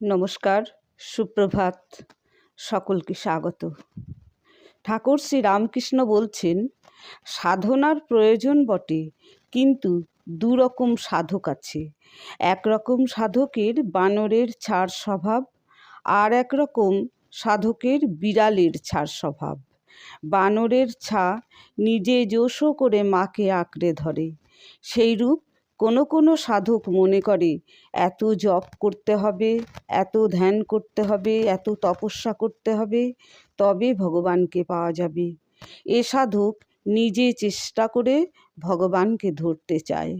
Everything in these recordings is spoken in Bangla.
নমস্কার, সুপ্রভাত সকলকে স্বাগত। ঠাকুর শ্রী রামকৃষ্ণ বলছেন, সাধনার প্রয়োজন বটে, কিন্তু দুরকম সাধক আছে। একরকম সাধকের বানরের ছাড় স্বভাব, আর একরকম সাধকের বিড়ালের ছাড় স্বভাব। বানরের ছা নিজে জোশো করে মাকে আঁকড়ে ধরে, সেইরূপ কোনো কোনো সাধক মনে করে, এত জপ করতে হবে, এত ধ্যান করতে হবে, এত তপস্যা করতে হবে, তবে ভগবানকে পাওয়া যাবে। এ সাধক নিজে চেষ্টা করে ভগবানকে ধরতে চায়।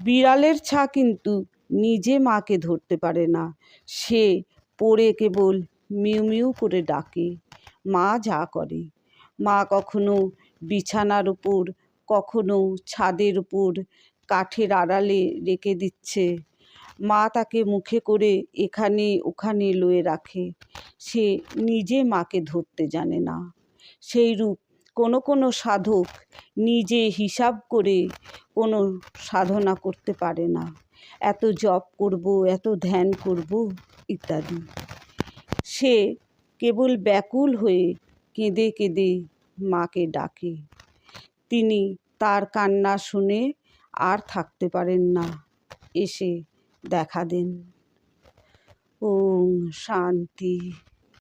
বিড়ালের ছা কিন্তু নিজে মাকে ধরতে পারে না। সে পড়ে কেবল মিউ মিউ করে ডাকে, মা যা করে। মা কখনো বিছানার উপর, কখনো ছাদের উপর কাঠের আড়ালে রেখে দিচ্ছে। মা তাকে মুখে করে এখানে ওখানে লয়ে রাখে। সে নিজে মাকে ধরতে জানে না। সেই রূপ কোনো কোনো সাধক নিজে হিসাব করে কোনো সাধনা করতে পারে না। এত জপ করব, এত ধ্যান করব ইত্যাদি। সে কেবল ব্যাকুল হয়ে কেঁদে কেঁদে মাকে ডাকে। তিনি তার কান্না শুনে আর থাকতে পারেন না। এসে দেখা দেন। ওম শান্তি।